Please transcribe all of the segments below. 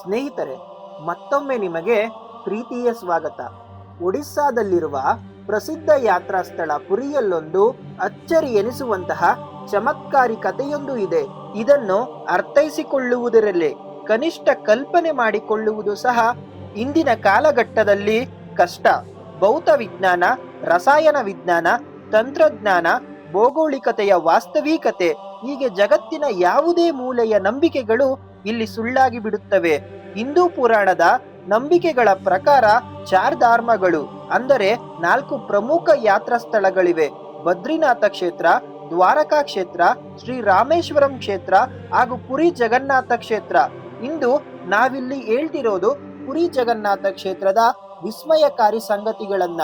ಸ್ನೇಹಿತರೆ, ಮತ್ತೊಮ್ಮೆ ನಿಮಗೆ ಪ್ರೀತಿಯ ಸ್ವಾಗತ. ಒಡಿಸ್ಸಾದಲ್ಲಿರುವ ಪ್ರಸಿದ್ಧ ಯಾತ್ರಾ ಸ್ಥಳ ಪುರಿಯಲ್ಲೊಂದು ಅಚ್ಚರಿ ಎನಿಸುವಂತಹ ಚಮತ್ಕಾರಿ ಕಥೆಯೊಂದು ಇದೆ. ಇದನ್ನು ಅರ್ಥೈಸಿಕೊಳ್ಳುವುದರಲ್ಲಿ, ಕನಿಷ್ಠ ಕಲ್ಪನೆ ಮಾಡಿಕೊಳ್ಳುವುದು ಸಹ ಇಂದಿನ ಕಾಲಘಟ್ಟದಲ್ಲಿ ಕಷ್ಟ. ಭೌತ ವಿಜ್ಞಾನ, ರಸಾಯನ ವಿಜ್ಞಾನ, ತಂತ್ರಜ್ಞಾನ, ಭೌಗೋಳಿಕತೆಯ ವಾಸ್ತವಿಕತೆ, ಹೀಗೆ ಜಗತ್ತಿನ ಯಾವುದೇ ಮೂಲೆಯ ನಂಬಿಕೆಗಳು ಇಲ್ಲಿ ಸುಳ್ಳಾಗಿ ಬಿಡುತ್ತವೆ. ಹಿಂದೂ ಪುರಾಣದ ನಂಬಿಕೆಗಳ ಪ್ರಕಾರ ಚಾರ್ ಧಾರ್ಮಗಳು ಅಂದರೆ ನಾಲ್ಕು ಪ್ರಮುಖ ಯಾತ್ರಾ ಸ್ಥಳಗಳಿವೆ ಬದ್ರಿನಾಥ ಕ್ಷೇತ್ರ, ದ್ವಾರಕಾ ಕ್ಷೇತ್ರ ಶ್ರೀ ರಾಮೇಶ್ವರಂ ಕ್ಷೇತ್ರ ಹಾಗೂ ಪುರಿ ಜಗನ್ನಾಥ ಕ್ಷೇತ್ರ. ಇಂದು ನಾವಿಲ್ಲಿ ಹೇಳ್ತಿರೋದು ಪುರಿ ಜಗನ್ನಾಥ ಕ್ಷೇತ್ರದ ವಿಸ್ಮಯಕಾರಿ ಸಂಗತಿಗಳನ್ನ.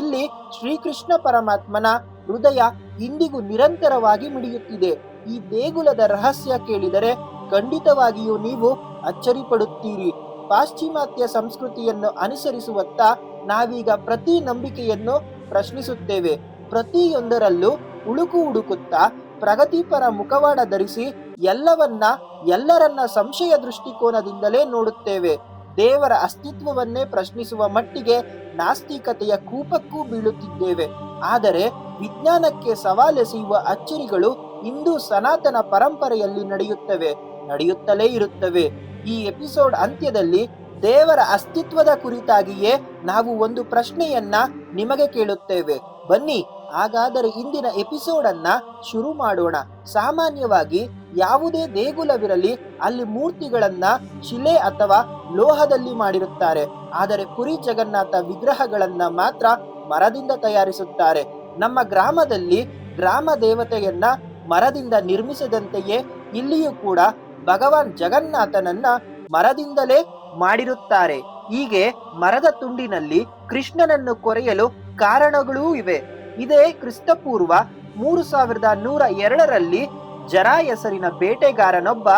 ಇಲ್ಲಿ ಶ್ರೀಕೃಷ್ಣ ಪರಮಾತ್ಮನ ಹೃದಯ ಇಂದಿಗೂ ನಿರಂತರವಾಗಿ ಮಿಡಿಯುತ್ತಿದೆ. ಈ ದೇಗುಲದ ರಹಸ್ಯ ಕೇಳಿದರೆ ಖಂಡಿತವಾಗಿಯೂ ನೀವು ಅಚ್ಚರಿ ಪಡುತ್ತೀರಿ ಪಾಶ್ಚಿಮಾತ್ಯ ಸಂಸ್ಕೃತಿಯನ್ನು ಅನುಸರಿಸುವತ್ತ ನಾವೀಗ ಪ್ರತಿ ನಂಬಿಕೆಯನ್ನು ಪ್ರಶ್ನಿಸುತ್ತೇವೆ. ಪ್ರತಿಯೊಂದರಲ್ಲೂ ಉಳುಕು ಹುಡುಕುತ್ತಾ ಪ್ರಗತಿಪರ ಮುಖವಾಡ ಧರಿಸಿ ಎಲ್ಲವನ್ನ ಎಲ್ಲರನ್ನ ಸಂಶಯ ದೃಷ್ಟಿಕೋನದಿಂದಲೇ ನೋಡುತ್ತೇವೆ. ದೇವರ ಅಸ್ತಿತ್ವವನ್ನೇ ಪ್ರಶ್ನಿಸುವ ಮಟ್ಟಿಗೆ ನಾಸ್ತಿಕತೆಯ ಕೂಪಕ್ಕೂ ಬೀಳುತ್ತಿದ್ದೇವೆ. ಆದರೆ ವಿಜ್ಞಾನಕ್ಕೆ ಸವಾಲೆಸೆಯುವ ಅಚ್ಚರಿಗಳು ಇಂದು ಸನಾತನ ಪರಂಪರೆಯಲ್ಲಿ ನಡೆಯುತ್ತವೆ. ನಡೆಯುತ್ತಲೇ ಇರುತ್ತವೆ. ಈ ಎಪಿಸೋಡ್ ಅಂತ್ಯದಲ್ಲಿ ದೇವರ ಅಸ್ತಿತ್ವದ ಕುರಿತಾಗಿಯೇ ನಾವು ಒಂದು ಪ್ರಶ್ನೆಯನ್ನ ನಿಮಗೆ ಕೇಳುತ್ತೇವೆ. ಬನ್ನಿ, ಹಾಗಾದರೆ ಇಂದಿನ ಎಪಿಸೋಡ್ ಅನ್ನ ಶುರು ಮಾಡೋಣ. ಸಾಮಾನ್ಯವಾಗಿ ಯಾವುದೇ ದೇಗುಲವಿರಲಿ, ಅಲ್ಲಿ ಮೂರ್ತಿಗಳನ್ನ ಶಿಲೆ ಅಥವಾ ಲೋಹದಲ್ಲಿ ಮಾಡಿರುತ್ತಾರೆ. ಆದರೆ ಪುರಿ ಜಗನ್ನಾಥ ವಿಗ್ರಹಗಳನ್ನ ಮಾತ್ರ ಮರದಿಂದ ತಯಾರಿಸುತ್ತಾರೆ. ನಮ್ಮ ಗ್ರಾಮದಲ್ಲಿ ಗ್ರಾಮ ದೇವತೆಯನ್ನ ಮರದಿಂದ ನಿರ್ಮಿಸದಂತೆಯೇ ಇಲ್ಲಿಯೂ ಕೂಡ ಭಗವಾನ್ ಜಗನ್ನಾಥನನ್ನ ಮರದಿಂದಲೇ ಮಾಡಿರುತ್ತಾರೆ. ಹೀಗೆ ಮರದ ತುಂಡಿನಲ್ಲಿ ಕೃಷ್ಣನನ್ನು ಕೊರೆಯಲು ಕಾರಣಗಳೂ ಇವೆ. ಇದೇ ಕ್ರಿಸ್ತಪೂರ್ವ ಮೂರು ಸಾವಿರದ ನೂರ ಎರಡರಲ್ಲಿ ಜರಾ ಹೆಸರಿನ ಬೇಟೆಗಾರನೊಬ್ಬ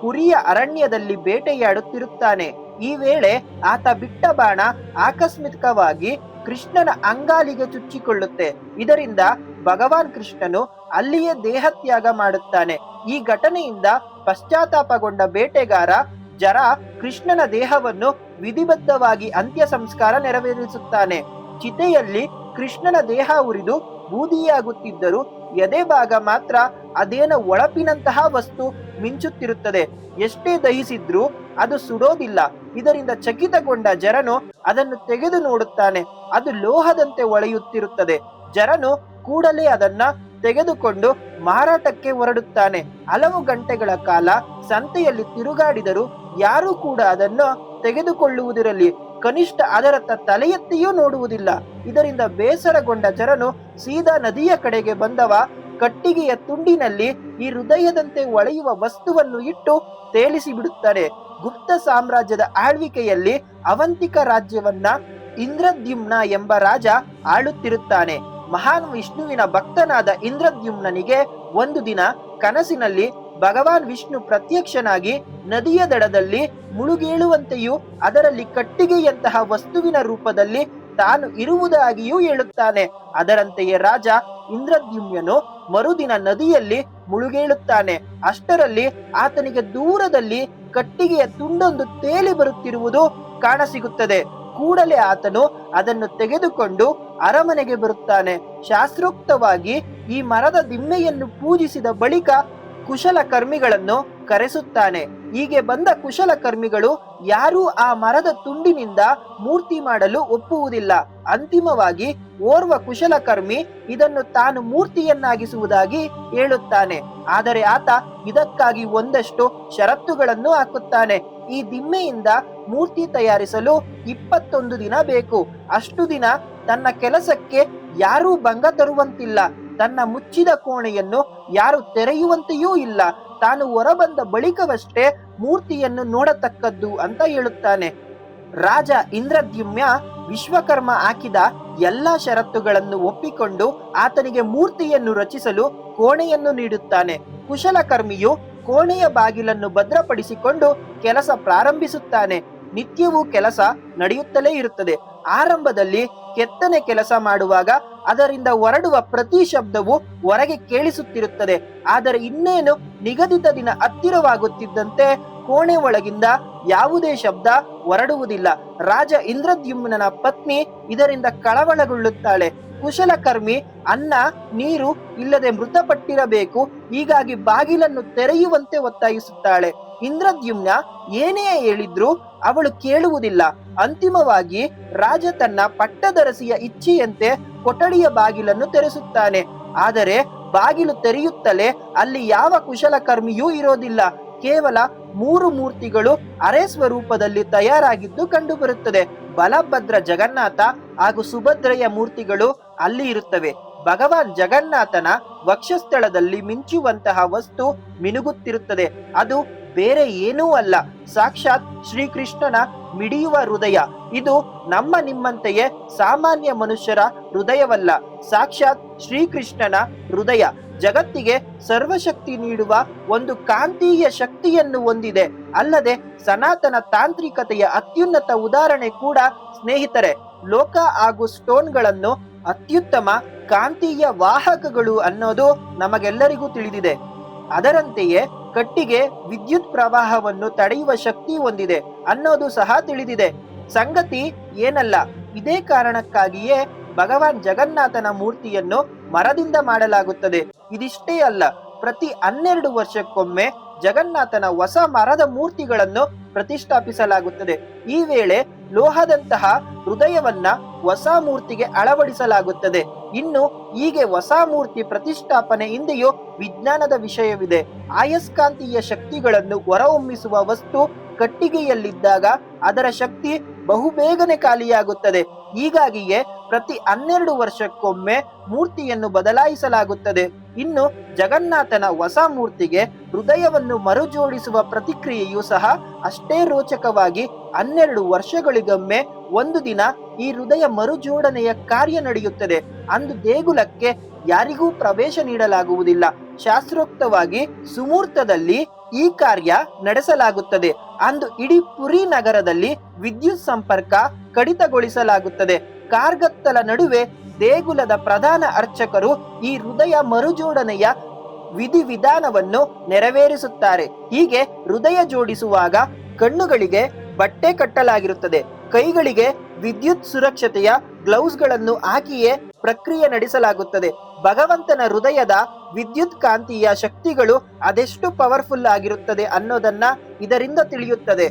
ಪುರಿಯ ಅರಣ್ಯದಲ್ಲಿ ಬೇಟೆಯಾಡುತ್ತಿರುತ್ತಾನೆ. ಈ ವೇಳೆ ಆತ ಬಿಟ್ಟ ಬಾಣ ಆಕಸ್ಮಿಕವಾಗಿ ಕೃಷ್ಣನ ಅಂಗಾಲಿಗೆ ಚುಚ್ಚಿಕೊಳ್ಳುತ್ತೆ. ಇದರಿಂದ ಭಗವಾನ್ ಕೃಷ್ಣನು ಅಲ್ಲಿಯೇ ದೇಹತ್ಯಾಗ ಮಾಡುತ್ತಾನೆ. ಈ ಘಟನೆಯಿಂದ ಪಶ್ಚಾತ್ತಾಪಗೊಂಡ ಬೇಟೆಗಾರ ಜರ ಕೃಷ್ಣನ ದೇಹವನ್ನು ವಿಧಿಬದ್ಧವಾಗಿ ಅಂತ್ಯ ಸಂಸ್ಕಾರ ನೆರವೇರಿಸುತ್ತಾನೆ. ಚಿತೆಯಲ್ಲಿ ಕೃಷ್ಣನ ದೇಹ ಉರಿದು ಬೂದಿಯಾಗುತ್ತಿದ್ದರೂ ಎದೆ ಭಾಗ ಮಾತ್ರ ಅದೇನ ಒಳಪಿನಂತಹ ವಸ್ತು ಮಿಂಚುತ್ತಿರುತ್ತದೆ. ಎಷ್ಟೇ ದಹಿಸಿದ್ರೂ ಅದು ಸುಡೋದಿಲ್ಲ. ಇದರಿಂದ ಚಕಿತಗೊಂಡ ಜರನು ಅದನ್ನು ತೆಗೆದು ನೋಡುತ್ತಾನೆ. ಅದು ಲೋಹದಂತೆ ಒಳೆಯುತ್ತಿರುತ್ತದೆ. ಜರನು ಕೂಡಲೇ ಅದನ್ನ ತೆಗೆದುಕೊಂಡು ಮಾರಾಟಕ್ಕೆ ಹೊರಡುತ್ತಾನೆ. ಹಲವು ಗಂಟೆಗಳ ಕಾಲ ಸಂತೆಯಲ್ಲಿ ತಿರುಗಾಡಿದರೂ ಯಾರೂ ಕೂಡ ಅದನ್ನು ತೆಗೆದುಕೊಳ್ಳುವುದಿರಲಿ. ಕನಿಷ್ಠ ಅದರತ್ತ ತಲೆ ಎತ್ತಿಯೂ ನೋಡುವುದಿಲ್ಲ. ಇದರಿಂದ ಬೇಸರಗೊಂಡ ಜನನು ಸೀದಾ ನದಿಯ ಕಡೆಗೆ ಬಂದವ. ಕಟ್ಟಿಗೆಯ ತುಂಡಿನಲ್ಲಿ ಈ ಹೃದಯದಂತೆ ಒಳೆಯುವ ವಸ್ತುವನ್ನು ಇಟ್ಟು ತೇಲಿಸಿ ಬಿಡುತ್ತಾನೆ ಗುಪ್ತ ಸಾಮ್ರಾಜ್ಯದ ಆಳ್ವಿಕೆಯಲ್ಲಿ ಅವಂತಿಕ ರಾಜ್ಯವನ್ನ ಇಂದ್ರದ್ಯುಮ್ನ ಎಂಬ ರಾಜ ಆಳುತ್ತಿರುತ್ತಾನೆ. ಮಹಾನ್ ವಿಷ್ಣುವಿನ ಭಕ್ತನಾದ ಇಂದ್ರದ್ಯುಮ್ನನಿಗೆ ಒಂದು ದಿನ ಕನಸಿನಲ್ಲಿ ಭಗವಾನ್ ವಿಷ್ಣು ಪ್ರತ್ಯಕ್ಷನಾಗಿ ನದಿಯ ದಡದಲ್ಲಿ ಮುಳುಗೇಳುವಂತೆಯೂ ಅದರಲ್ಲಿ ಕಟ್ಟಿಗೆಯಂತಹ ವಸ್ತುವಿನ ರೂಪದಲ್ಲಿ ತಾನು ಇರುವುದಾಗಿಯೂ ಹೇಳುತ್ತಾನೆ. ಅದರಂತೆಯೇ ರಾಜ ಇಂದ್ರದ್ಯುಮ್ಯನು ಮರುದಿನ ನದಿಯಲ್ಲಿ ಮುಳುಗೇಳುತ್ತಾನೆ. ಅಷ್ಟರಲ್ಲಿ ಆತನಿಗೆ ದೂರದಲ್ಲಿ ಕಟ್ಟಿಗೆಯ ತುಂಡೊಂದು ತೇಲಿ ಬರುತ್ತಿರುವುದು ಕಾಣಸಿಗುತ್ತದೆ. ಕೂಡಲೇ ಆತನು ಅದನ್ನು ತೆಗೆದುಕೊಂಡು ಅರಮನೆಗೆ ಬರುತ್ತಾನೆ. ಶಾಸ್ತ್ರೋಕ್ತವಾಗಿ ಈ ಮರದ ದಿಮ್ಮೆಯನ್ನು ಪೂಜಿಸಿದ ಬಳಿಕ ಕುಶಲ ಕರ್ಮಿಗಳನ್ನು ಕರೆಸುತ್ತಾನೆ. ಹೀಗೆ ಬಂದ ಕುಶಲ ಕರ್ಮಿಗಳು ಯಾರೂ ಆ ಮರದ ತುಂಡಿನಿಂದ ಮೂರ್ತಿ ಮಾಡಲು ಒಪ್ಪುವುದಿಲ್ಲ. ಅಂತಿಮವಾಗಿ ಓರ್ವ ಕುಶಲಕರ್ಮಿ ಇದನ್ನು ತಾನು ಮೂರ್ತಿಯನ್ನಾಗಿಸುವುದಾಗಿ ಹೇಳುತ್ತಾನೆ. ಆದರೆ ಆತ ಇದಕ್ಕಾಗಿ ಒಂದಷ್ಟು ಷರತ್ತುಗಳನ್ನು ಹಾಕುತ್ತಾನೆ. ಈ ದಿಮ್ಮೆಯಿಂದ ಮೂರ್ತಿ ತಯಾರಿಸಲು ಇಪ್ಪತ್ತೊಂದು ದಿನ ಬೇಕು. ಅಷ್ಟು ದಿನ ತನ್ನ ಕೆಲಸಕ್ಕೆ ಯಾರೂ ಭಂಗ ತರುವಂತಿಲ್ಲ. ತನ್ನ ಮುಚ್ಚಿದ ಕೋಣೆಯನ್ನು ಯಾರು ತೆರೆಯುವಂತೆಯೂ ಇಲ್ಲ. ತಾನು ಹೊರಬಂದ ಬಳಿಕವಷ್ಟೇ ಮೂರ್ತಿಯನ್ನು ನೋಡತಕ್ಕದ್ದು ಅಂತ ಹೇಳುತ್ತಾನೆ. ರಾಜ ಇಂದ್ರದ್ಯುಮ್ಯ ವಿಶ್ವಕರ್ಮ ಹಾಕಿದ ಎಲ್ಲಾ ಷರತ್ತುಗಳನ್ನು ಒಪ್ಪಿಕೊಂಡು ಆತನಿಗೆ ಮೂರ್ತಿಯನ್ನು ರಚಿಸಲು ಕೋಣೆಯನ್ನು ನೀಡುತ್ತಾನೆ. ಕುಶಲಕರ್ಮಿಯು ಕೋಣೆಯ ಬಾಗಿಲನ್ನು ಭದ್ರಪಡಿಸಿಕೊಂಡು ಕೆಲಸ ಪ್ರಾರಂಭಿಸುತ್ತಾನೆ. ನಿತ್ಯವೂ ಕೆಲಸ ನಡೆಯುತ್ತಲೇ ಇರುತ್ತದೆ. ಆರಂಭದಲ್ಲಿ ಕೆತ್ತನೆ ಕೆಲಸ ಮಾಡುವಾಗ ಅದರಿಂದ ಹೊರಡುವ ಪ್ರತಿ ಶಬ್ದವು ಹೊರಗೆ ಕೇಳಿಸುತ್ತಿರುತ್ತದೆ. ಆದರೆ ಇನ್ನೇನು ನಿಗದಿತ ದಿನ ಹತ್ತಿರವಾಗುತ್ತಿದ್ದಂತೆ ಕೋಣೆ ಒಳಗಿಂದ ಯಾವುದೇ ಶಬ್ದ ಹೊರಡುವುದಿಲ್ಲ. ರಾಜ ಇಂದ್ರದ್ಯುಮ್ನ ಪತ್ನಿ ಇದರಿಂದ ಕಳವಳಗೊಳ್ಳುತ್ತಾಳೆ. ಕುಶಲಕರ್ಮಿ ಅನ್ನ, ನೀರು ಇಲ್ಲದೆ ಮೃತಪಟ್ಟಿರಬೇಕು. ಹೀಗಾಗಿ ಬಾಗಿಲನ್ನು ತೆರೆಯುವಂತೆ ಒತ್ತಾಯಿಸುತ್ತಾಳೆ. ಇಂದ್ರದ್ಯುಮ್ನ ಏನೇ ಹೇಳಿದ್ರೂ ಅವಳು ಕೇಳುವುದಿಲ್ಲ. ಅಂತಿಮವಾಗಿ ರಾಜ ತನ್ನ ಪಟ್ಟದರಸಿಯ ಇಚ್ಛೆಯಂತೆ ಕೊಠಡಿಯ ಬಾಗಿಲನ್ನು ತೆರೆಸುತ್ತಾನೆ. ಆದರೆ ಬಾಗಿಲು ತೆರೆಯುತ್ತಲೇ ಅಲ್ಲಿ ಯಾವ ಕುಶಲಕರ್ಮಿಯೂ ಇರೋದಿಲ್ಲ. ಕೇವಲ ಮೂರು ಮೂರ್ತಿಗಳು ಅರೆ ಸ್ವರೂಪದಲ್ಲಿ ತಯಾರಾಗಿದ್ದು ಕಂಡುಬರುತ್ತದೆ. ಬಲಭದ್ರ ಜಗನ್ನಾಥ ಹಾಗೂ ಸುಭದ್ರೆಯ ಮೂರ್ತಿಗಳು ಅಲ್ಲಿ ಇರುತ್ತವೆ. ಭಗವಾನ್ ಜಗನ್ನಾಥನ ವಕ್ಷಸ್ಥಳದಲ್ಲಿ ಮಿಂಚುವಂತಹ ವಸ್ತು ಮಿನುಗುತ್ತಿರುತ್ತದೆ. ಅದು ಬೇರೆ ಏನೂ ಅಲ್ಲ. ಸಾಕ್ಷಾತ್ ಶ್ರೀಕೃಷ್ಣನ ಮಿಡಿಯುವ ಹೃದಯ. ಇದು ನಮ್ಮ ನಿಮ್ಮಂತೆಯೇ ಸಾಮಾನ್ಯ ಮನುಷ್ಯರ ಹೃದಯವಲ್ಲ. ಸಾಕ್ಷಾತ್ ಶ್ರೀಕೃಷ್ಣನ ಹೃದಯ. ಜಗತ್ತಿಗೆ ಸರ್ವಶಕ್ತಿ ನೀಡುವ ಒಂದು ಕಾಂತೀಯ ಶಕ್ತಿಯನ್ನು ಹೊಂದಿದೆ. ಅಲ್ಲದೆ ಸನಾತನ ತಾಂತ್ರಿಕತೆಯ ಅತ್ಯುನ್ನತ ಉದಾಹರಣೆ ಕೂಡ ಸ್ನೇಹಿತರೆ, ಲೋಕ ಹಾಗೂ ಸ್ಟೋನ್ಗಳನ್ನು ಅತ್ಯುತ್ತಮ ಕಾಂತೀಯ ವಾಹಕಗಳು ಅನ್ನೋದು ನಮಗೆಲ್ಲರಿಗೂ ತಿಳಿದಿದೆ. ಅದರಂತೆಯೇ ಕಟ್ಟಿಗೆ ವಿದ್ಯುತ್ ಪ್ರವಾಹವನ್ನು ತಡೆಯುವ ಶಕ್ತಿ ಹೊಂದಿದೆ ಅನ್ನೋದು ಸಹ ತಿಳಿದಿದೆ. ಸಂಗತಿ ಏನಲ್ಲ, ಇದೇ ಕಾರಣಕ್ಕಾಗಿಯೇ ಭಗವಾನ್ ಜಗನ್ನಾಥನ ಮೂರ್ತಿಯನ್ನು ಮರದಿಂದ ಮಾಡಲಾಗುತ್ತದೆ. ಇದಿಷ್ಟೇ ಅಲ್ಲ, ಪ್ರತಿ ಹನ್ನೆರಡು ವರ್ಷಕ್ಕೊಮ್ಮೆ ಜಗನ್ನಾಥನ ಹೊಸ ಮರದ ಮೂರ್ತಿಗಳನ್ನು ಪ್ರತಿಷ್ಠಾಪಿಸಲಾಗುತ್ತದೆ. ಈ ವೇಳೆ ಲೋಹದಂತಹ ಹೃದಯವನ್ನ ಹೊಸ ಮೂರ್ತಿಗೆ ಅಳವಡಿಸಲಾಗುತ್ತದೆ. ಇನ್ನು ಹೀಗೆ ಹೊಸ ಮೂರ್ತಿ ಪ್ರತಿಷ್ಠಾಪನೆ ಹಿಂದೆಯೂ ವಿಜ್ಞಾನದ ವಿಷಯವಿದೆ. ಆಯಸ್ಕಾಂತೀಯ ಶಕ್ತಿಗಳನ್ನು ಹೊರಹೊಮ್ಮಿಸುವ ವಸ್ತು ಕಟ್ಟಿಗೆಯಲ್ಲಿದ್ದಾಗ ಅದರ ಶಕ್ತಿ ಬಹುಬೇಗನೆ ಖಾಲಿಯಾಗುತ್ತದೆ. ಹೀಗಾಗಿಯೇ ಪ್ರತಿ ಹನ್ನೆರಡು ವರ್ಷಕ್ಕೊಮ್ಮೆ ಮೂರ್ತಿಯನ್ನು ಬದಲಾಯಿಸಲಾಗುತ್ತದೆ. ಇನ್ನು ಜಗನ್ನಾಥನ ಹೊಸ ಮೂರ್ತಿಗೆ ಹೃದಯವನ್ನು ಮರುಜೋಡಿಸುವ ಪ್ರತಿಕ್ರಿಯೆಯೂ ಸಹ ಅಷ್ಟೇ ರೋಚಕವಾಗಿ ಹನ್ನೆರಡು ವರ್ಷಗಳಿಗೊಮ್ಮೆ ಒಂದು ದಿನ ಈ ಹೃದಯ ಮರುಜೋಡಣೆಯ ಕಾರ್ಯ ನಡೆಯುತ್ತದೆ. ಅಂದು ದೇಗುಲಕ್ಕೆ ಯಾರಿಗೂ ಪ್ರವೇಶ ನೀಡಲಾಗುವುದಿಲ್ಲ. ಶಾಸ್ತ್ರೋಕ್ತವಾಗಿ ಸುಮೂರ್ತದಲ್ಲಿ ಈ ಕಾರ್ಯ ನಡೆಸಲಾಗುತ್ತದೆ. ಅಂದು ಇಡೀ ಪುರಿ ನಗರದಲ್ಲಿ ವಿದ್ಯುತ್ ಸಂಪರ್ಕ ಕಡಿತಗೊಳಿಸಲಾಗುತ್ತದೆ. ಕಾರ್ಗತ್ತಲ ನಡುವೆ ದೇಗುಲದ ಪ್ರಧಾನ ಅರ್ಚಕರು ಈ ಹೃದಯ ಮರುಜೋಡಣೆಯ ವಿಧಿವಿಧಾನವನ್ನು ನೆರವೇರಿಸುತ್ತಾರೆ. ಹೀಗೆ ಹೃದಯ ಜೋಡಿಸುವಾಗ ಕಣ್ಣುಗಳಿಗೆ ಬಟ್ಟೆ ಕಟ್ಟಲಾಗಿರುತ್ತದೆ. ಕೈಗಳಿಗೆ ವಿದ್ಯುತ್ ಸುರಕ್ಷತೆಯ ಗ್ಲೌಸ್ಗಳನ್ನು ಹಾಕಿಯೇ ಪ್ರಕ್ರಿಯೆ ನಡೆಸಲಾಗುತ್ತದೆ. ಭಗವಂತನ ಹೃದಯದ ವಿದ್ಯುತ್ ಕಾಂತೀಯ ಶಕ್ತಿಗಳು ಅದೆಷ್ಟು ಪವರ್ಫುಲ್ ಆಗಿರುತ್ತದೆ ಅನ್ನೋದನ್ನ ಇದರಿಂದ ತಿಳಿಯುತ್ತದೆ.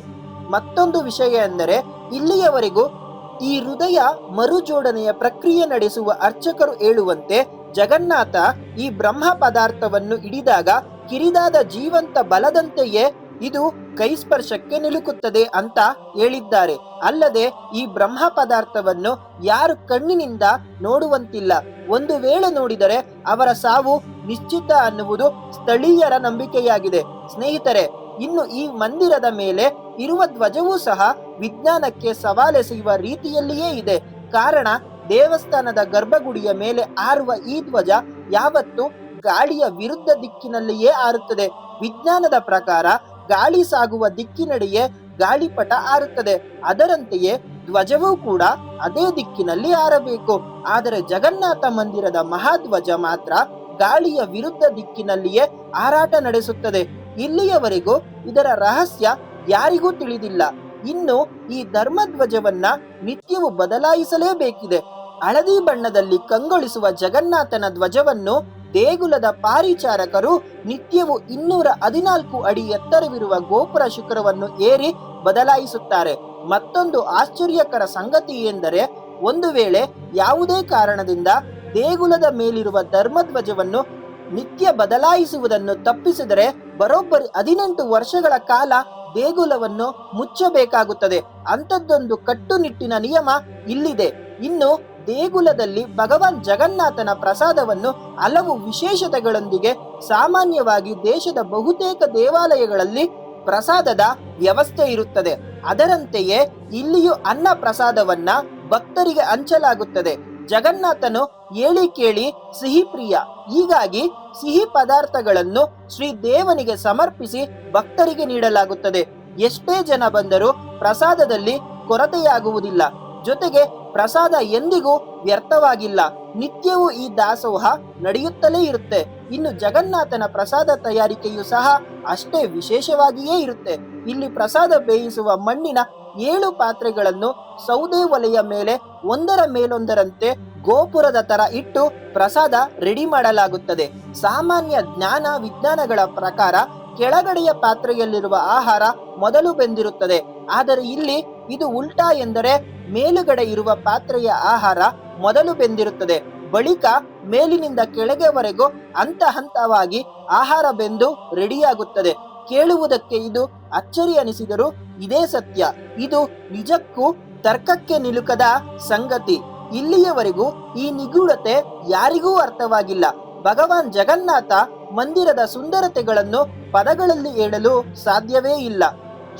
ಮತ್ತೊಂದು ವಿಷಯ ಎಂದರೆ ಇಲ್ಲಿಯವರೆಗೂ ಈ ಹೃದಯ ಮರುಜೋಡಣೆಯ ಪ್ರಕ್ರಿಯೆ ನಡೆಸುವ ಅರ್ಚಕರು ಹೇಳುವಂತೆ ಜಗನ್ನಾಥ ಈ ಬ್ರಹ್ಮ ಪದಾರ್ಥವನ್ನು ಹಿಡಿದಾಗ ಕಿರಿದಾದ ಜೀವಂತ ಬಲದಂತೆಯೇ ಇದು ಕೈಸ್ಪರ್ಶಕ್ಕೆ ನಿಲುಕುತ್ತದೆ ಅಂತ ಹೇಳಿದ್ದಾರೆ. ಅಲ್ಲದೆ ಈ ಬ್ರಹ್ಮ ಪದಾರ್ಥವನ್ನು ಯಾರು ಕಣ್ಣಿನಿಂದ ನೋಡುವಂತಿಲ್ಲ. ಒಂದು ವೇಳೆ ನೋಡಿದರೆ ಅವರ ಸಾವು ನಿಶ್ಚಿತ ಅನ್ನುವುದು ಸ್ಥಳೀಯರ ನಂಬಿಕೆಯಾಗಿದೆ. ಸ್ನೇಹಿತರೆ, ಇನ್ನು ಈ ಮಂದಿರದ ಮೇಲೆ ಇರುವ ಧ್ವಜವೂ ಸಹ ವಿಜ್ಞಾನಕ್ಕೆ ಸವಾಲೆಸೆಯುವ ರೀತಿಯಲ್ಲಿಯೇ ಇದೆ. ಕಾರಣ, ದೇವಸ್ಥಾನದ ಗರ್ಭಗುಡಿಯ ಮೇಲೆ ಆರುವ ಈ ಧ್ವಜ ಯಾವತ್ತು ಗಾಳಿಯ ವಿರುದ್ಧ ದಿಕ್ಕಿನಲ್ಲಿಯೇ ಆರುತ್ತದೆ. ವಿಜ್ಞಾನದ ಪ್ರಕಾರ, ಗಾಳಿ ಸಾಗುವ ದಿಕ್ಕಿನಡೆಯೇ ಗಾಳಿಪಟ ಆರುತ್ತದೆ. ಅದರಂತೆಯೇ ಧ್ವಜವೂ ಕೂಡ ಅದೇ ದಿಕ್ಕಿನಲ್ಲಿ ಆರಬೇಕು. ಆದರೆ ಜಗನ್ನಾಥ ಮಂದಿರದ ಮಹಾಧ್ವಜ ಮಾತ್ರ ಗಾಳಿಯ ವಿರುದ್ಧ ದಿಕ್ಕಿನಲ್ಲಿಯೇ ಹಾರಾಟ ನಡೆಸುತ್ತದೆ. ಇಲ್ಲಿಯವರೆಗೂ ಇದರ ರಹಸ್ಯ ಯಾರಿಗೂ ತಿಳಿದಿಲ್ಲ. ಇನ್ನು ಈ ಧರ್ಮಧ್ವಜವನ್ನ ನಿತ್ಯವೂ ಬದಲಾಯಿಸಲೇಬೇಕಿದೆ. ಹಳದಿ ಬಣ್ಣದಲ್ಲಿ ಕಂಗೊಳಿಸುವ ಜಗನ್ನಾಥನ ಧ್ವಜವನ್ನು ದೇಗುಲದ ಪಾರಿಚಾರಕರು ನಿತ್ಯವೂ ಇನ್ನೂರ ಹದಿನಾಲ್ಕು ಅಡಿ ಎತ್ತರವಿರುವ ಗೋಪುರ ಶಿಖರವನ್ನು ಏರಿ ಬದಲಾಯಿಸುತ್ತಾರೆ. ಮತ್ತೊಂದು ಆಶ್ಚರ್ಯಕರ ಸಂಗತಿ ಎಂದರೆ, ಒಂದು ವೇಳೆ ಯಾವುದೇ ಕಾರಣದಿಂದ ದೇಗುಲದ ಮೇಲಿರುವ ಧರ್ಮಧ್ವಜವನ್ನು ನಿತ್ಯ ಬದಲಾಯಿಸುವುದನ್ನು ತಪ್ಪಿಸಿದರೆ, ಬರೋಬ್ಬರಿ ಹದಿನೆಂಟು ವರ್ಷಗಳ ಕಾಲ ದೇಗುಲವನ್ನು ಮುಚ್ಚಬೇಕಾಗುತ್ತದೆ. ಅಂಥದ್ದೊಂದು ಕಟ್ಟುನಿಟ್ಟಿನ ನಿಯಮ ಇಲ್ಲಿದೆ. ಇನ್ನು ದೇಗುಲದಲ್ಲಿ ಭಗವಾನ್ ಜಗನ್ನಾಥನ ಪ್ರಸಾದವನ್ನು ಹಲವು ವಿಶೇಷತೆಗಳೊಂದಿಗೆ ಸಾಮಾನ್ಯವಾಗಿ ದೇಶದ ಬಹುತೇಕ ದೇವಾಲಯಗಳಲ್ಲಿ ಪ್ರಸಾದದ ವ್ಯವಸ್ಥೆ ಇರುತ್ತದೆ. ಅದರಂತೆಯೇ ಇಲ್ಲಿಯೂ ಅನ್ನ ಪ್ರಸಾದವನ್ನ ಭಕ್ತರಿಗೆ ಹಂಚಲಾಗುತ್ತದೆ. ಜಗನ್ನಾಥನು ಹೇಳಿ ಕೇಳಿ, ಸಿಹಿ ಪ್ರಿಯ, ಹೀಗಾಗಿ ಸಿಹಿ ಪದಾರ್ಥಗಳನ್ನು ಶ್ರೀ ದೇವನಿಗೆ ಸಮರ್ಪಿಸಿ ಭಕ್ತರಿಗೆ ನೀಡಲಾಗುತ್ತದೆ. ಎಷ್ಟೇ ಜನ ಬಂದರೂ ಪ್ರಸಾದದಲ್ಲಿ ಕೊರತೆಯಾಗುವುದಿಲ್ಲ. ಜೊತೆಗೆ ಪ್ರಸಾದ ಎಂದಿಗೂ ವ್ಯರ್ಥವಾಗಿಲ್ಲ. ನಿತ್ಯವೂ ಈ ದಾಸೋಹ ನಡೆಯುತ್ತಲೇ ಇರುತ್ತೆ. ಇನ್ನು ಜಗನ್ನಾಥನ ಪ್ರಸಾದ ತಯಾರಿಕೆಯು ಸಹ ಅಷ್ಟೇ ವಿಶೇಷವಾಗಿಯೇ ಇರುತ್ತೆ. ಇಲ್ಲಿ ಪ್ರಸಾದ ಬೇಯಿಸುವ ಮಣ್ಣಿನ ಏಳು ಪಾತ್ರೆಗಳನ್ನು ಸೌದೆ ಒಲೆಯ ಮೇಲೆ ಒಂದರ ಮೇಲೊಂದರಂತೆ ಗೋಪುರದ ತರ ಇಟ್ಟು ಪ್ರಸಾದ ರೆಡಿ ಮಾಡಲಾಗುತ್ತದೆ. ಸಾಮಾನ್ಯ ಜ್ಞಾನ ವಿಜ್ಞಾನಗಳ ಪ್ರಕಾರ ಕೆಳಗಡೆಯ ಪಾತ್ರೆಯಲ್ಲಿರುವ ಆಹಾರ ಮೊದಲು ಬೆಂದಿರುತ್ತದೆ. ಆದರೆ ಇಲ್ಲಿ ಇದು ಉಲ್ಟಾ ಎಂದರೆ ಮೇಲುಗಡೆ ಇರುವ ಪಾತ್ರೆಯ ಆಹಾರ ಮೊದಲು ಬೆಂದಿರುತ್ತದೆ. ಬಳಿಕ ಮೇಲಿನಿಂದ ಕೆಳಗೆವರೆಗೂ ಹಂತ ಹಂತವಾಗಿ ಆಹಾರ ಬೆಂದು ರೆಡಿಯಾಗುತ್ತದೆ. ಕೇಳುವುದಕ್ಕೆ ಇದು ಅಚ್ಚರಿ ಅನಿಸಿದರೂ ಇದೇ ಸತ್ಯ. ಇದು ನಿಜಕ್ಕೂ ತರ್ಕಕ್ಕೆ ನಿಲುಕದ ಸಂಗತಿ. ಇಲ್ಲಿಯವರೆಗೂ ಈ ನಿಗೂಢತೆ ಯಾರಿಗೂ ಅರ್ಥವಾಗಿಲ್ಲ. ಭಗವಾನ್ ಜಗನ್ನಾಥ ಮಂದಿರದ ಸುಂದರತೆಗಳನ್ನು ಪದಗಳಲ್ಲಿ ಹೇಳಲು ಸಾಧ್ಯವೇ ಇಲ್ಲ.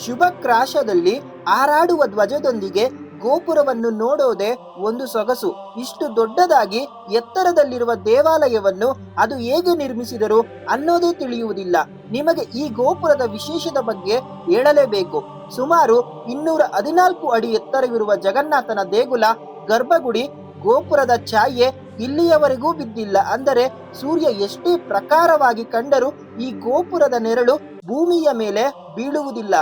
ಶುಭಕ್ರಾಶದಲ್ಲಿ ಹಾರಾಡುವ ಧ್ವಜದೊಂದಿಗೆ ಗೋಪುರವನ್ನು ನೋಡೋದೇ ಒಂದು ಸೊಗಸು. ಇಷ್ಟು ದೊಡ್ಡದಾಗಿ ಎತ್ತರದಲ್ಲಿರುವ ದೇವಾಲಯವನ್ನು ಅದು ಹೇಗೆ ನಿರ್ಮಿಸಿದರು ಅನ್ನೋದೇ ತಿಳಿಯುವುದಿಲ್ಲ. ನಿಮಗೆ ಈ ಗೋಪುರದ ವಿಶೇಷದ ಬಗ್ಗೆ ಹೇಳಲೇಬೇಕು. ಸುಮಾರು ಇನ್ನೂರ ಹದಿನಾಲ್ಕು ಅಡಿ ಎತ್ತರವಿರುವ ಜಗನ್ನಾಥನ ದೇಗುಲ, ಗರ್ಭಗುಡಿ, ಗೋಪುರದ ಛಾಯೆ ಇಲ್ಲಿಯವರೆಗೂ ಬಿದ್ದಿಲ್ಲ. ಅಂದರೆ ಸೂರ್ಯ ಎಷ್ಟೇ ಪ್ರಕಾರವಾಗಿ ಕಂಡರೂ ಈ ಗೋಪುರದ ನೆರಳು ಭೂಮಿಯ ಮೇಲೆ ಬೀಳುವುದಿಲ್ಲ.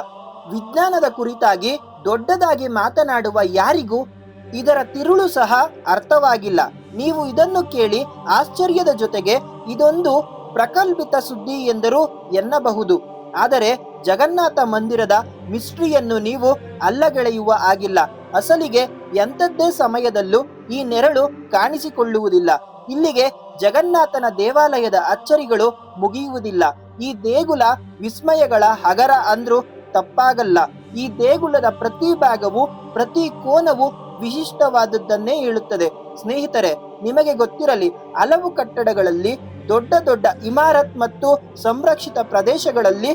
ವಿಜ್ಞಾನದ ಕುರಿತಾಗಿ ದೊಡ್ಡದಾಗಿ ಮಾತನಾಡುವ ಯಾರಿಗೂ ಇದರ ತಿರುಳು ಸಹ ಅರ್ಥವಾಗಿಲ್ಲ. ನೀವು ಇದನ್ನು ಕೇಳಿ ಆಶ್ಚರ್ಯದ ಜೊತೆಗೆ ಇದೊಂದು ಪ್ರಕಲ್ಪಿತ ಸುದ್ದಿ ಎಂದರೂ ಎನ್ನಬಹುದು. ಆದರೆ ಜಗನ್ನಾಥ ಮಂದಿರದ ಮಿಸ್ಟ್ರಿಯನ್ನು ನೀವು ಅಲ್ಲಗೆಳೆಯುವ ಆಗಿಲ್ಲ. ಅಸಲಿಗೆ ಎಂಥದ್ದೇ ಸಮಯದಲ್ಲೂ ಈ ನೆರಳು ಕಾಣಿಸಿಕೊಳ್ಳುವುದಿಲ್ಲ. ಇಲ್ಲಿಗೆ ಜಗನ್ನಾಥನ ದೇವಾಲಯದ ಅಚ್ಚರಿಗಳು ಮುಗಿಯುವುದಿಲ್ಲ. ಈ ದೇಗುಲ ವಿಸ್ಮಯಗಳ ಹಗರ ಅಂದ್ರೂ ತಪ್ಪಾಗಲ್ಲ. ಈ ದೇಗುಲದ ಪ್ರತಿ ಭಾಗವು, ಪ್ರತಿ ಕೋನವು ವಿಶಿಷ್ಟವಾದದ್ದನ್ನೇ ಹೇಳುತ್ತದೆ. ಸ್ನೇಹಿತರೆ, ನಿಮಗೆ ಗೊತ್ತಿರಲಿ, ಹಲವು ಕಟ್ಟಡಗಳಲ್ಲಿ ದೊಡ್ಡ ದೊಡ್ಡ ಇಮಾರತ್ ಮತ್ತು ಸಂರಕ್ಷಿತ ಪ್ರದೇಶಗಳಲ್ಲಿ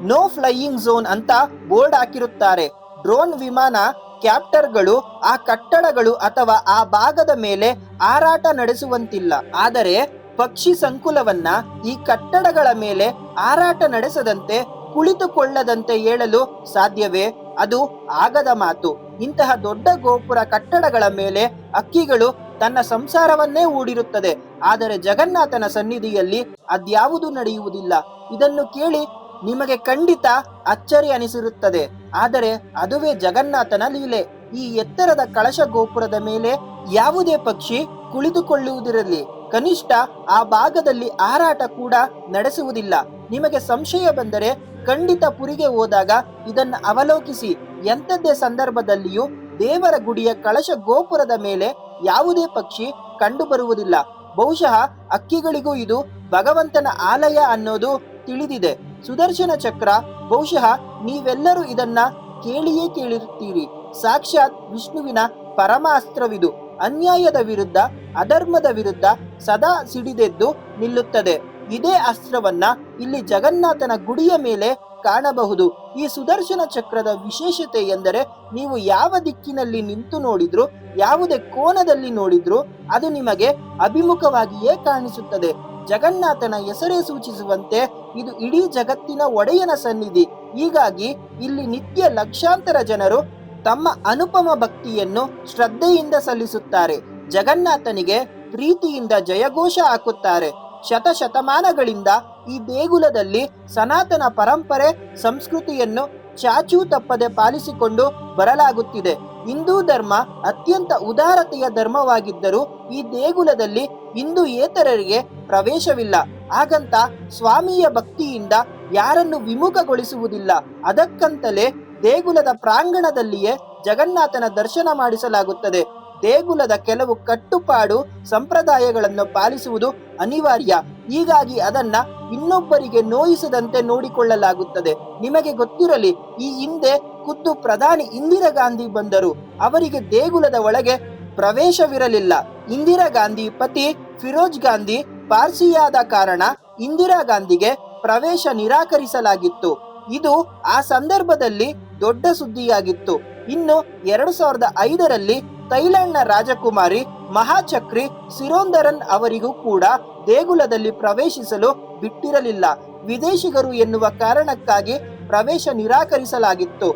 ನೋ ಫ್ಲೈಯಿಂಗ್ ಝೋನ್ ಅಂತ ಬೋರ್ಡ್ ಹಾಕಿರುತ್ತಾರೆ. ಡ್ರೋನ್ ವಿಮಾನ ಕ್ಯಾಪ್ಟರ್ಗಳು ಆ ಕಟ್ಟಡಗಳು ಅಥವಾ ಆ ಭಾಗದ ಮೇಲೆ ಹಾರಾಟ ನಡೆಸುವಂತಿಲ್ಲ. ಆದರೆ ಪಕ್ಷಿ ಸಂಕುಲವನ್ನ ಈ ಕಟ್ಟಡಗಳ ಮೇಲೆ ಹಾರಾಟ ನಡೆಸದಂತೆ ಕುಳಿತುಕೊಳ್ಳದಂತೆ ಹೇಳಲು ಸಾಧ್ಯವೇ? ಅದು ಆಗದ ಮಾತು. ಇಂತಹ ದೊಡ್ಡ ಗೋಪುರ ಕಟ್ಟಡಗಳ ಮೇಲೆ ಅಕ್ಕಿಗಳು ತನ್ನ ಸಂಸಾರವನ್ನೇ ಹೂಡಿರುತ್ತದೆ. ಆದರೆ ಜಗನ್ನಾಥನ ಸನ್ನಿಧಿಯಲ್ಲಿ ಅದ್ಯಾವುದು ನಡೆಯುವುದಿಲ್ಲ. ಇದನ್ನು ಕೇಳಿ ನಿಮಗೆ ಖಂಡಿತ ಅಚ್ಚರಿ ಅನಿಸಿರುತ್ತದೆ. ಆದರೆ ಅದುವೇ ಜಗನ್ನಾಥನ ಲೀಲೆ. ಈ ಎತ್ತರದ ಕಳಶ ಗೋಪುರದ ಮೇಲೆ ಯಾವುದೇ ಪಕ್ಷಿ ಕುಳಿತುಕೊಳ್ಳುವುದಿರಲಿ. ಕನಿಷ್ಠ ಆ ಭಾಗದಲ್ಲಿ ಹಾರಾಟ ಕೂಡ ನಡೆಸುವುದಿಲ್ಲ. ನಿಮಗೆ ಸಂಶಯ ಬಂದರೆ ಖಂಡಿತ ಪುರಿಗೆ ಹೋದಾಗ ಇದನ್ನು ಅವಲೋಕಿಸಿ. ಎಂಥದ್ದೇ ಸಂದರ್ಭದಲ್ಲಿಯೂ ದೇವರ ಗುಡಿಯ ಕಳಶ ಗೋಪುರದ ಮೇಲೆ ಯಾವುದೇ ಪಕ್ಷಿ ಕಂಡು ಬರುವುದಿಲ್ಲ ಬಹುಶಃ ಅಕ್ಕಿಗಳಿಗೂ ಇದು ಭಗವಂತನ ಆಲಯ ಅನ್ನೋದು ತಿಳಿದಿದೆ. ಸುದರ್ಶನ ಚಕ್ರ, ಬಹುಶಃ ನೀವೆಲ್ಲರೂ ಇದನ್ನ ಕೇಳಿಯೇ ಕೇಳಿರುತ್ತೀರಿ. ಸಾಕ್ಷಾತ್ ವಿಷ್ಣುವಿನ ಪರಮಾಸ್ತ್ರವಿದು. ಅನ್ಯಾಯದ ವಿರುದ್ಧ, ಅಧರ್ಮದ ವಿರುದ್ಧ ಸದಾ ಸಿಡಿದೆದ್ದು ನಿಲ್ಲುತ್ತದೆ. ಇದೇ ಅಸ್ತ್ರವನ್ನ ಇಲ್ಲಿ ಜಗನ್ನಾಥನ ಗುಡಿಯ ಮೇಲೆ ಕಾಣಬಹುದು. ಈ ಸುದರ್ಶನ ಚಕ್ರದ ವಿಶೇಷತೆ ಎಂದರೆ ನೀವು ಯಾವ ದಿಕ್ಕಿನಲ್ಲಿ ನಿಂತು ನೋಡಿದ್ರು, ಯಾವುದೇ ಕೋನದಲ್ಲಿ ನೋಡಿದ್ರು ಅದು ನಿಮಗೆ ಅಭಿಮುಖವಾಗಿಯೇ ಕಾಣಿಸುತ್ತದೆ. ಜಗನ್ನಾಥನ ಹೆಸರೇ ಸೂಚಿಸುವಂತೆ ಇದು ಇಡೀ ಜಗತ್ತಿನ ಒಡೆಯನ ಸನ್ನಿಧಿ. ಹೀಗಾಗಿ ಇಲ್ಲಿ ನಿತ್ಯ ಲಕ್ಷಾಂತರ ಜನರು ತಮ್ಮ ಅನುಪಮ ಭಕ್ತಿಯನ್ನು ಶ್ರದ್ಧೆಯಿಂದ ಸಲ್ಲಿಸುತ್ತಾರೆ. ಜಗನ್ನಾಥನಿಗೆ ಪ್ರೀತಿಯಿಂದ ಜಯಘೋಷ ಹಾಕುತ್ತಾರೆ. ಶತಶತಮಾನಗಳಿಂದ ಈ ದೇಗುಲದಲ್ಲಿ ಸನಾತನ ಪರಂಪರೆ ಸಂಸ್ಕೃತಿಯನ್ನು ಚಾಚೂ ತಪ್ಪದೆ ಪಾಲಿಸಿಕೊಂಡು ಬರಲಾಗುತ್ತಿದೆ. ಹಿಂದೂ ಧರ್ಮ ಅತ್ಯಂತ ಉದಾರತೆಯ ಧರ್ಮವಾಗಿದ್ದರೂ ಈ ದೇಗುಲದಲ್ಲಿ ಹಿಂದೂ ಏತರರಿಗೆ ಪ್ರವೇಶವಿಲ್ಲ. ಹಾಗಂತ ಸ್ವಾಮಿಯ ಭಕ್ತಿಯಿಂದ ಯಾರನ್ನು ವಿಮುಖಗೊಳಿಸುವುದಿಲ್ಲ. ಅದಕ್ಕಂತಲೇ ದೇಗುಲದ ಪ್ರಾಂಗಣದಲ್ಲಿಯೇ ಜಗನ್ನಾಥನ ದರ್ಶನ ಮಾಡಿಸಲಾಗುತ್ತದೆ. ದೇಗುಲದ ಕೆಲವು ಕಟ್ಟುಪಾಡು ಸಂಪ್ರದಾಯಗಳನ್ನು ಪಾಲಿಸುವುದು ಅನಿವಾರ್ಯ. ಹೀಗಾಗಿ ಅದನ್ನ ಇನ್ನೊಬ್ಬರಿಗೆ ನೋಯಿಸದಂತೆ ನೋಡಿಕೊಳ್ಳಲಾಗುತ್ತದೆ. ನಿಮಗೆ ಗೊತ್ತಿರಲಿ, ಈ ಹಿಂದೆ ಖುದ್ದು ಪ್ರಧಾನಿ ಇಂದಿರಾ ಗಾಂಧಿ ಬಂದರು. ಅವರಿಗೆ ದೇಗುಲದ ಒಳಗೆ ಪ್ರವೇಶವಿರಲಿಲ್ಲ. ಇಂದಿರಾ ಗಾಂಧಿ ಪತಿ ಫಿರೋಜ್ ಗಾಂಧಿ ಪಾರ್ಸಿಯಾದ ಕಾರಣ ಇಂದಿರಾ ಗಾಂಧಿಗೆ ಪ್ರವೇಶ ನಿರಾಕರಿಸಲಾಗಿತ್ತು. ಇದು ಆ ಸಂದರ್ಭದಲ್ಲಿ ದೊಡ್ಡ ಸುದ್ದಿಯಾಗಿತ್ತು. ಇನ್ನು ಎರಡು ಸಾವಿರದ ಐದರಲ್ಲಿ ಥೈಲ್ಯಾಂಡ್ನ ರಾಜಕುಮಾರಿ ಮಹಾಚಕ್ರಿ ಸಿರೋಂದರನ್ ಅವರಿಗೂ ಕೂಡ ದೇಗುಲದಲ್ಲಿ ಪ್ರವೇಶಿಸಲು ಬಿಟ್ಟಿರಲಿಲ್ಲ. ವಿದೇಶಿಗರು ಎನ್ನುವ ಕಾರಣಕ್ಕಾಗಿ ಪ್ರವೇಶ ನಿರಾಕರಿಸಲಾಗಿತ್ತು.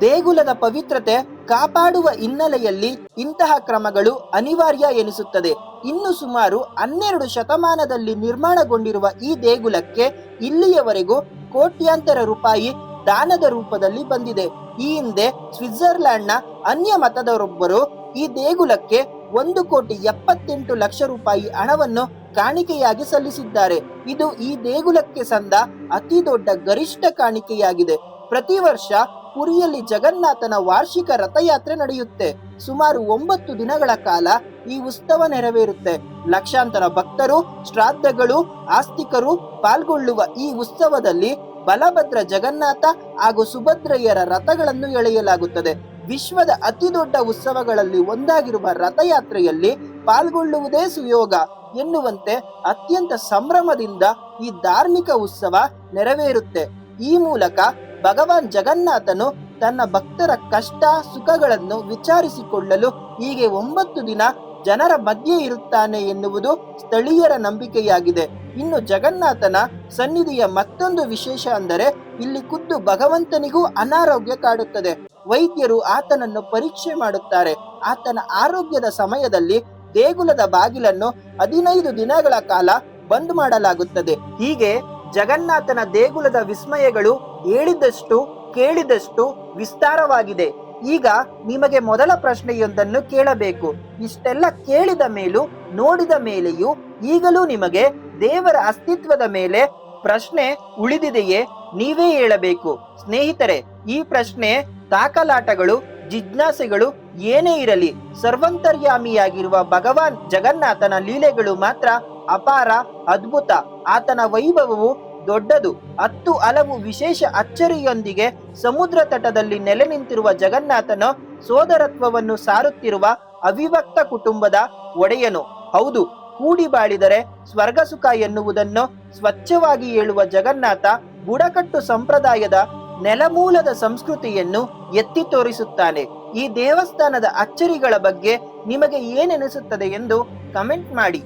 ದೇಗುಲದ ಪವಿತ್ರತೆ ಕಾಪಾಡುವ ಹಿನ್ನೆಲೆಯಲ್ಲಿ ಇಂತಹ ಕ್ರಮಗಳು ಅನಿವಾರ್ಯ ಎನಿಸುತ್ತದೆ. ಇನ್ನು ಸುಮಾರು ಹನ್ನೆರಡು ಶತಮಾನದಲ್ಲಿ ನಿರ್ಮಾಣಗೊಂಡಿರುವ ಈ ದೇಗುಲಕ್ಕೆ ಇಲ್ಲಿಯವರೆಗೂ ಕೋಟ್ಯಾಂತರ ರೂಪಾಯಿ ದಾನದ ರೂಪದಲ್ಲಿ ಬಂದಿದೆ. ಈ ಹಿಂದೆ ಸ್ವಿಟ್ಜರ್ಲ್ಯಾಂಡ್ನ ಅನ್ಯ ಮತದವರೊಬ್ಬರು ಈ ದೇಗುಲಕ್ಕೆ ಒಂದು ಕೋಟಿ ಎಪ್ಪತ್ತೆಂಟು ಲಕ್ಷ ರೂಪಾಯಿ ಹಣವನ್ನು ಕಾಣಿಕೆಯಾಗಿ ಸಲ್ಲಿಸಿದ್ದಾರೆ. ಇದು ಈ ದೇಗುಲಕ್ಕೆ ಸಂದ ಅತಿ ದೊಡ್ಡ ಗರಿಷ್ಠ ಕಾಣಿಕೆಯಾಗಿದೆ. ಪ್ರತಿ ವರ್ಷ ಪುರಿಯಲ್ಲಿ ಜಗನ್ನಾಥನ ವಾರ್ಷಿಕ ರಥಯಾತ್ರೆ ನಡೆಯುತ್ತೆ. ಸುಮಾರು ಒಂಬತ್ತು ದಿನಗಳ ಕಾಲ ಈ ಉತ್ಸವ ನೆರವೇರುತ್ತೆ. ಲಕ್ಷಾಂತರ ಭಕ್ತರು, ಶ್ರಾದ್ದಗಳು, ಆಸ್ತಿಕರು ಪಾಲ್ಗೊಳ್ಳುವ ಈ ಉತ್ಸವದಲ್ಲಿ ಬಲಭದ್ರ ಜಗನ್ನಾಥ ಹಾಗೂ ಸುಭದ್ರೆಯರ ರಥಗಳನ್ನು ಎಳೆಯಲಾಗುತ್ತದೆ. ವಿಶ್ವದ ಅತಿ ದೊಡ್ಡ ಉತ್ಸವಗಳಲ್ಲಿ ಒಂದಾಗಿರುವ ರಥಯಾತ್ರೆಯಲ್ಲಿ ಪಾಲ್ಗೊಳ್ಳುವುದೇ ಸುಯೋಗ ಎನ್ನುವಂತೆ ಅತ್ಯಂತ ಸಂಭ್ರಮದಿಂದ ಈ ಧಾರ್ಮಿಕ ಉತ್ಸವ ನೆರವೇರುತ್ತೆ. ಈ ಮೂಲಕ ಭಗವಾನ್ ಜಗನ್ನಾಥನು ತನ್ನ ಭಕ್ತರ ಕಷ್ಟ, ಸುಖಗಳನ್ನು ವಿಚಾರಿಸಿಕೊಳ್ಳಲು ಹೀಗೆ ಒಂಬತ್ತು ದಿನ ಜನರ ಮಧ್ಯೆ ಇರುತ್ತಾನೆ ಎನ್ನುವುದು ಸ್ಥಳೀಯರ ನಂಬಿಕೆಯಾಗಿದೆ. ಇನ್ನು ಜಗನ್ನಾಥನ ಸನ್ನಿಧಿಯ ಮತ್ತೊಂದು ವಿಶೇಷ ಅಂದರೆ ಇಲ್ಲಿ ಖುದ್ದು ಭಗವಂತನಿಗೂ ಅನಾರೋಗ್ಯ ಕಾಡುತ್ತದೆ. ವೈದ್ಯರು ಆತನನ್ನು ಪರೀಕ್ಷೆ ಮಾಡುತ್ತಾರೆ. ಆತನ ಆರೋಗ್ಯದ ಸಮಯದಲ್ಲಿ ದೇಗುಲದ ಬಾಗಿಲನ್ನು ಹದಿನೈದು ದಿನಗಳ ಕಾಲ ಬಂದ್ ಮಾಡಲಾಗುತ್ತದೆ. ಹೀಗೆ ಜಗನ್ನಾಥನ ದೇಗುಲದ ವಿಸ್ಮಯಗಳು ಹೇಳಿದಷ್ಟು ಕೇಳಿದಷ್ಟು ವಿಸ್ತಾರವಾಗಿದೆ. ಈಗ ನಿಮಗೆ ಮೊದಲ ಪ್ರಶ್ನೆಯೊಂದನ್ನು ಕೇಳಬೇಕು. ಇಷ್ಟೆಲ್ಲ ಕೇಳಿದ ಮೇಲೂ ನೋಡಿದ ಮೇಲೆಯೂ ಈಗಲೂ ನಿಮಗೆ ದೇವರ ಅಸ್ತಿತ್ವದ ಮೇಲೆ ಪ್ರಶ್ನೆ ಉಳಿದಿದೆಯೇ? ನೀವೇ ಹೇಳಬೇಕು. ಸ್ನೇಹಿತರೆ, ಈ ಪ್ರಶ್ನೆ ತಾಕಲಾಟಗಳು ಜಿಜ್ಞಾಸೆಗಳು ಏನೇ ಇರಲಿ, ಸರ್ವಂತರ್ಯಾಮಿಯಾಗಿರುವ ಭಗವಾನ್ ಜಗನ್ನಾಥನ ಲೀಲೆಗಳು ಮಾತ್ರ ಅಪಾರ, ಅದ್ಭುತ. ಆತನ ವೈಭವವು ದೊಡ್ಡದು. ಹತ್ತು ಹಲವು ವಿಶೇಷ ಅಚ್ಚರಿಯೊಂದಿಗೆ ಸಮುದ್ರ ತಟದಲ್ಲಿ ನೆಲೆ ನಿಂತಿರುವ ಜಗನ್ನಾಥನು ಸೋದರತ್ವವನ್ನು ಸಾರುತ್ತಿರುವ ಅವಿಭಕ್ತ ಕುಟುಂಬದ ಒಡೆಯನು. ಹೌದು ಕೂಡಿ ಬಾಳಿದರೆ ಸ್ವರ್ಗಸುಖ ಎನ್ನುವುದನ್ನು ಸ್ವಚ್ಛವಾಗಿ ಹೇಳುವ ಜಗನ್ನಾಥ ಬುಡಕಟ್ಟು ಸಂಪ್ರದಾಯದ ನೆಲಮೂಲದ ಸಂಸ್ಕೃತಿಯನ್ನು ಎತ್ತಿ ತೋರಿಸುತ್ತಾನೆ. ಈ ದೇವಸ್ಥಾನದ ಅಚ್ಚರಿಗಳ ಬಗ್ಗೆ ನಿಮಗೆ ಏನೆನಿಸುತ್ತದೆ ಎಂದು ಕಮೆಂಟ್ ಮಾಡಿ.